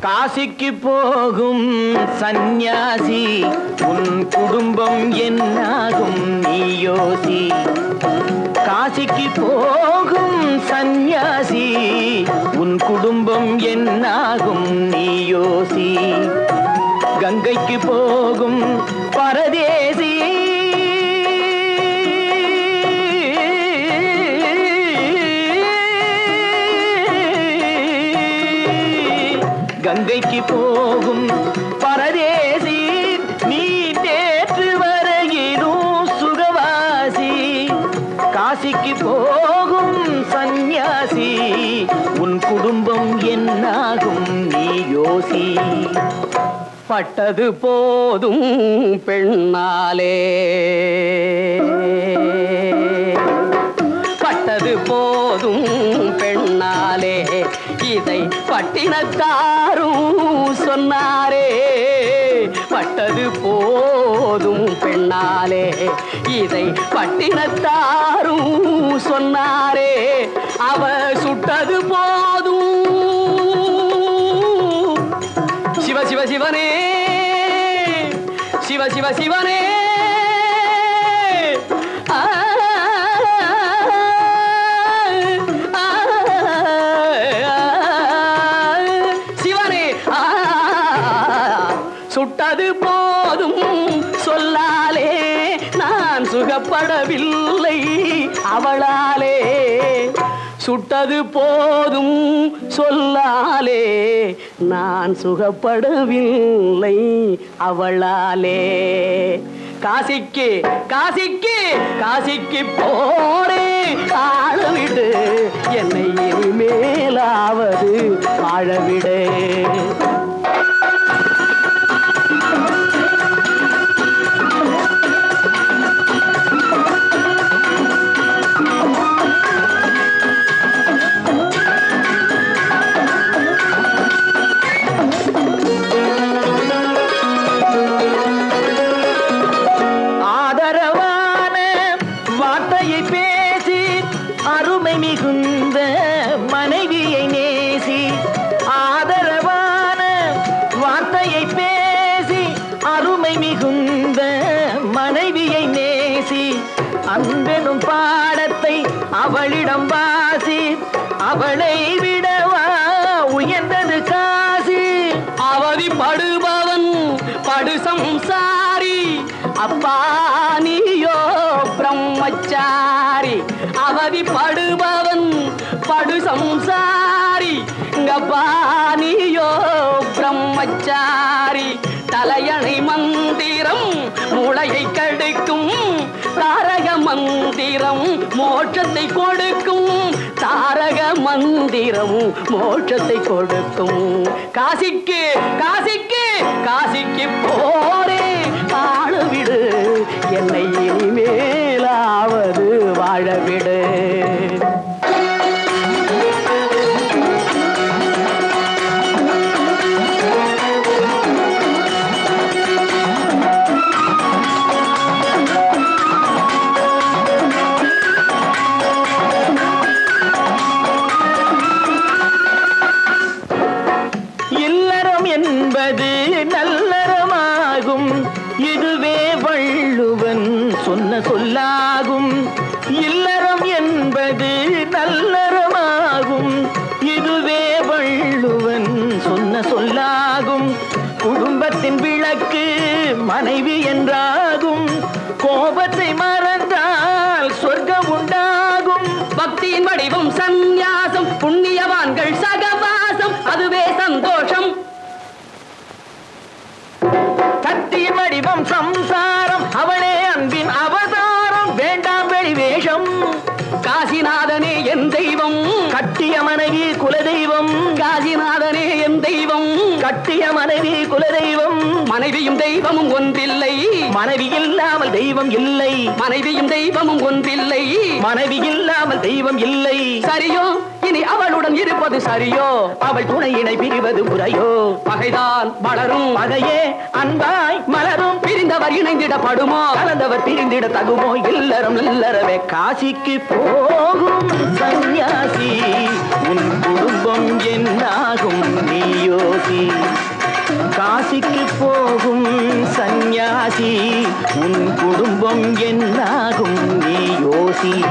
காசிக்கு போகும் சந்நியாசி உன் குடும்பம் என்னாகும் நீயோசி காசிக்கு போகும் சந்நியாசி உன் குடும்பம் என்னாகும் நீயோசி கங்கைக்கு போகும் பரதேசி கங்கைக்கு போகும் பரதேசி நீ நேற்று வரையிலும் சுகவாசி. காசிக்கு போகும் சந்நியாசி உன் குடும்பம் என்னாகும் நீ யோசி. பட்டது போதும் பெண்ணாலே. பட்டது போதும் பெண்ணாலே. இதை பட்டினத்தாரும் சொன்னாரே. பட்டது போதும் பெண்ணாலே. இதை பட்டினத்தாரும் சொன்னாரே. அவ சுட்டது போதும். சிவ சிவ சிவனே. சிவ சிவ சிவனே. சுகப்படவில்லை அவளாலே சுட்டது போதும் சொல்லாலே நான் சுகப்படவில்லை. அவளாலே காசிக்கு காசிக்கு காசிக்கு போறேன். அருமை மிகுந்த மனைவியை நேசி ஆதரவான வார்த்தையை பேசி அருமை மிகுந்த மனைவியை நேசி. அன்பெனும் பாடத்தை அவளிடம் வாசி அவளை விடவா உயர்ந்தது காசி. அவதிப்படுபவன் படு சம்சாரி அப்பா நீ சம்சாரி அவதி படுபவன் படு சம்சாரி. அப்பா பிரம்மச்சாரி தலையணை மந்திரம் மூளையை கடுக்கும் தாரக மந்திரம் மோட்சத்தை கொடுக்கும் தாரக மந்திரம் மோட்சத்தை கொடுக்கும். காசிக்கு காசிக்கு காசிக்கு போரே ஆளவிடு என்னை இனிமேலா. வாழவிடு இல்லறம் சொல்லாகும். இல்லறம் என்பது நல்லறமாகும். இதுவே வள்ளுவன் சொன்ன சொல்லாகும். குடும்பத்தின் விளக்கு மனைவி என்றாகும். கோபத்தை மறந்தால் சொர்க்கம் உண்டாகும். பக்தியின் வடிவம் சந்நியாசம் புண்ணியவான்கள் சகவாசம் அதுவே சந்தோஷம். சக்தியின் வடிவம் சம்சாரம் அவனே அன்பின் அவதாரம் மனைவி குலதெய்வம். காசிநாதனே என் தெய்வம். கட்டிய மனைவி குலதெய்வம். மனைவியும் தெய்வமும் ஒன்றில்லை. மனைவி இல்லாமல் தெய்வம் இல்லை. மனைவியும் தெய்வமும் ஒன்றில்லை. மனைவி இல்லாமல் தெய்வம் இல்லை. சரியோ இனி அவளுடன் இருப்பது சரியோ? அவள் துணையினை பிரிவது முறையோ? பகைதான் வளரும் பகையே அன்பாய் மலரும். பிரிந்தவர் இணைந்திடப்படுமோ? கலந்தவர் பிரிந்திட தகுமோ? இல்லறம் இல்லறவே காசிக்கு போகும் சன்னியாசி உன் குடும்பம் என்னாகும் நீயோசி. காசிக்கு போகும் சந்நியாசி. உன் குடும்பம் என்னாகும் நீ யோசி